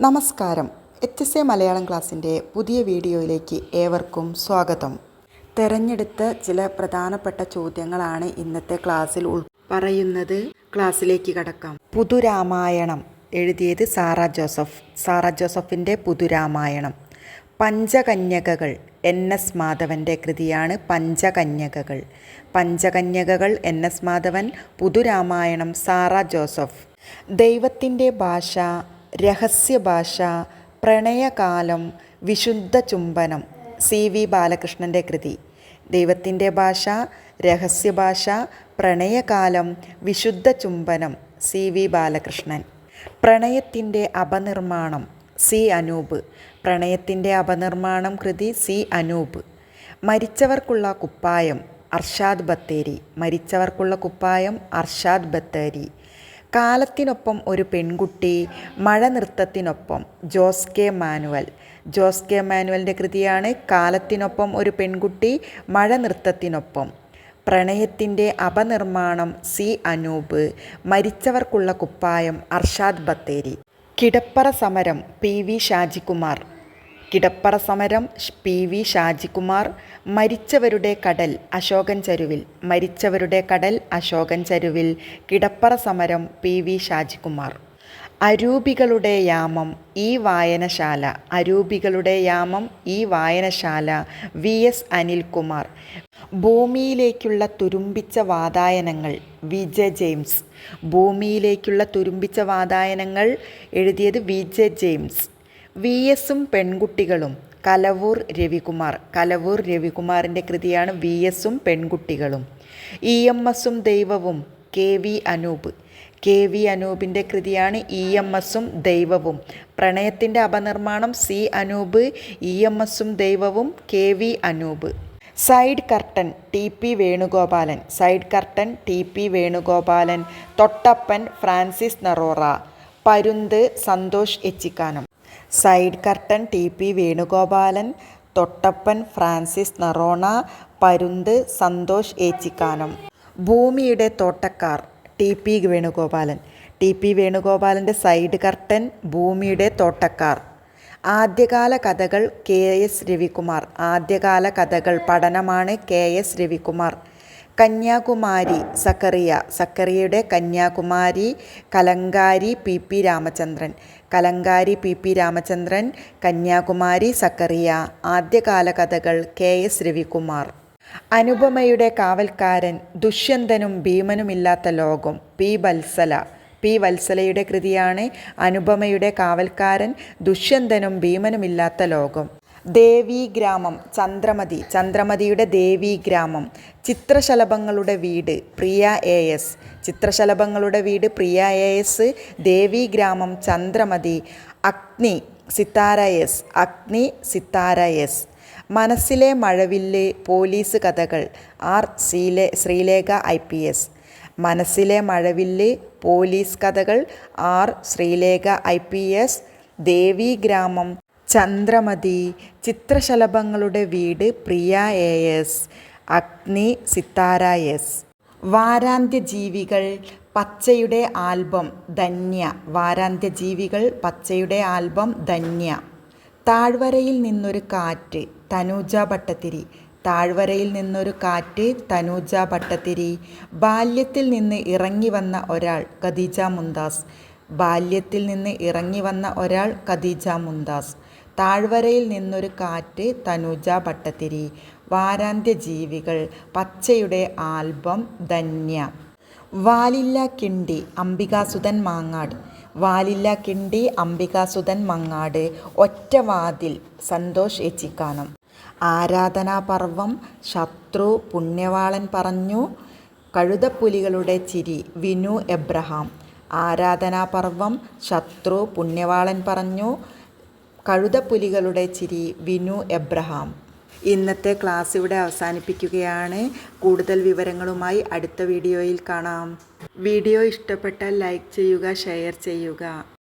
നമസ്കാരം. H S A Malayalam ക്ലാസ്സിന്റെ പുതിയ വീഡിയോയിലേക്ക് ഏവർക്കും സ്വാഗതം. തെരഞ്ഞെടുത്ത ചില പ്രധാനപ്പെട്ട ചോദ്യങ്ങളാണ് ഇന്നത്തെ ക്ലാസ്സിൽ ഉൾ പറയുന്നത്. ക്ലാസ്സിലേക്ക് കടക്കാം. പുതുരാമായണം. എഴുതിയത് സാറ ജോസഫ്. സാറ ജോസഫിന്റെ പുതുരാമായണം. പഞ്ചകന്യകകൾ. എൻ എസ് മാധവന്റെ കൃതിയാണ് പഞ്ചകന്യകകൾ. Panchakanyakakal N S Madhavan Puthuramayanam Sara Joseph. ദൈവത്തിന്റെ ഭാഷ രഹസ്യഭാഷ പ്രണയകാലം വിശുദ്ധ ചുംബനം. സി. വി. ബാലകൃഷ്ണന്റെ കൃതി. ദൈവത്തിന്റെ ഭാഷ രഹസ്യഭാഷ പ്രണയകാലം വിശുദ്ധ ചുംബനം. സി. വി. ബാലകൃഷ്ണൻ. പ്രണയത്തിന്റെ അപനിർമ്മാണം സി. അനൂപ്. പ്രണയത്തിന്റെ അപനിർമ്മാണം കൃതി സി. അനൂപ്. മരിച്ചവർക്കുള്ള കുപ്പായം അർഷാദ് ബത്തേരി. മരിച്ചവർക്കുള്ള കുപ്പായം അർഷാദ് ബത്തേരി. കാലത്തിനൊപ്പം ഒരു പെൺകുട്ടി മഴ നൃത്തത്തിനൊപ്പം ജോസ് കെ മാനുവൽ. ജോസ് കെ മാനുവലിന്റെ കൃതിയാണ് കാലത്തിനൊപ്പം ഒരു പെൺകുട്ടി മഴ നൃത്തത്തിനൊപ്പം. പ്രണയത്തിന്റെ അപനിർമ്മാണം സി അനൂപ്. മരിച്ചവർക്കുള്ള കുപ്പായം അർഷാദ് ബത്തേരി. കിടപ്പറ സമരം പി വി ഷാജികുമാർ. കിടപ്പറ സമരം പി വി ഷാജികുമാർ മരിച്ചവരുടെ കടൽ അശോകൻ ചരുവിൽ മരിച്ചവരുടെ കടൽ അശോകൻ ചരുവിൽ കിടപ്പറ സമരം പി വി ഷാജികുമാർ. അരൂപികളുടെ യാമം ഈ വായനശാല അരൂപികളുടെ യാമം ഈ വായനശാല വി എസ് അനിൽകുമാർ. ഭൂമിയിലേക്കുള്ള തുരുമ്പിച്ച വാതായനങ്ങൾ വി ജെ ജെയിംസ്. ഭൂമിയിലേക്കുള്ള തുരുമ്പിച്ച വാതായനങ്ങൾ എഴുതിയത് വി ജെയിംസ്. വി എസും പെൺകുട്ടികളും. കലവൂർ രവികുമാർ. കലവൂർ രവികുമാറിന്റെ കൃതിയാണ് വി എസും പെൺകുട്ടികളും. ഇ എം എസും ദൈവവും. K V Anoop. K V അനൂപിന്റെ കൃതിയാണ് ഇ എം എസും ദൈവവും. പ്രണയത്തിന്റെ അപനിർമ്മാണം സി അനൂപ് ഇ എം എസും ദൈവവും K V Anoop. Side curtain T P Venugopalan. Side curtain T P Venugopalan. Thottappan Francis Norona. പരുന്ത് Santhosh Echikkanam. Side curtain T P Venugopalan Thottappan Francis Norona പരുന്ത് സന്തോഷ് ഏച്ചിക്കാനം. ഭൂമിയുടെ തോട്ടക്കാർ T P Venugopalan. T P വേണുഗോപാലന്റെ side curtain ഭൂമിയുടെ തോട്ടക്കാർ. ആദ്യകാല കഥകൾ K S Ravikumar. ആദ്യകാല കഥകൾ പഠനമാണ് K S Ravikumar. Kanyakumari Zacharia സക്കറിയയുടെ Kanyakumari Kalamkari P P Ramachandran. Kalamkari P P Ramachandran Kanyakumari Zacharia. ആദ്യകാല കഥകൾ കെ എസ് രവികുമാർ. അനുപമയുടെ കാവൽക്കാരൻ ദുഷ്യന്തനും ഭീമനുമില്ലാത്ത ലോകം പി വത്സല. പി വത്സലയുടെ കൃതിയാണ് അനുപമയുടെ കാവൽക്കാരൻ ദുഷ്യന്തനും ഭീമനുമില്ലാത്ത ലോകം. ദേവീഗ്രാമം ചന്ദ്രമതി. ചന്ദ്രമതിയുടെ ദേവീഗ്രാമം. ചിത്രശലഭങ്ങളുടെ വീട് പ്രിയ എ എസ്. ചിത്രശലഭങ്ങളുടെ വീട് Priya A S. Devigramam Chandramathi. Agni Sithara S. അഗ്നി സിത്താര എസ്. മനസ്സിലെ മഴവില്ല് പോലീസ് കഥകൾ. ആർ. ശ്രീലേ ശ്രീലേഖ ഐ. പി. എസ്. മനസ്സിലെ മഴവില്ല് പോലീസ് കഥകൾ. R. Sreelekha I. P. S. Devigramam. Chandramathi ചിത്രശലഭങ്ങളുടെ വീട് പ്രിയ എ എസ് അഗ്നി സിത്താര എസ്. വാരാന്ത്യ ജീവികൾ പച്ചയുടെ ആൽബം ധന്യ. വാരാന്ത്യ ജീവികൾ പച്ചയുടെ ആൽബം ധന്യ. താഴ്വരയിൽ നിന്നൊരു കാറ്റ് തനൂജ ഭട്ടത്തിരി താഴ്വരയിൽ നിന്നൊരു കാറ്റ് തനൂജ ഭട്ടത്തിരി ബാല്യത്തിൽ നിന്ന് ഇറങ്ങി വന്ന ഒരാൾ ഖദീജ മുന്താസ് ബാല്യത്തിൽ നിന്ന് ഇറങ്ങി വന്ന ഒരാൾ ഖദീജ മുന്താസ് താഴ്വരയിൽ നിന്നൊരു കാറ്റ് തനുജ ഭട്ടത്തിരി വാരാന്ത്യ ജീവികൾ. പച്ചയുടെ ആൽബം ധന്യ. വാലില്ല കിണ്ടി അംബികാസുധൻ മാങ്ങാട്. വാലില്ല കിണ്ടി അംബികാസുധൻ മങ്ങാട്. ഒറ്റവാതിൽ സന്തോഷ് ഏച്ചിക്കാനം. ആരാധനാപർവം ശത്രു പുണ്യവാളൻ പറഞ്ഞു. കഴുതപ്പുലികളുടെ ചിരി വിനു എബ്രഹാം. ആരാധനാപർവം ശത്രു പുണ്യവാളൻ പറഞ്ഞു കഴുതപ്പുലികളുടെ ചിരി വിനു എബ്രഹാം. ഇന്നത്തെ ക്ലാസ് ഇവിടെ അവസാനിപ്പിക്കുകയാണ്. കൂടുതൽ വിവരങ്ങളുമായി അടുത്ത വീഡിയോയിൽ കാണാം. വീഡിയോ ഇഷ്ടപ്പെട്ടാൽ ലൈക്ക് ചെയ്യുക ഷെയർ ചെയ്യുക.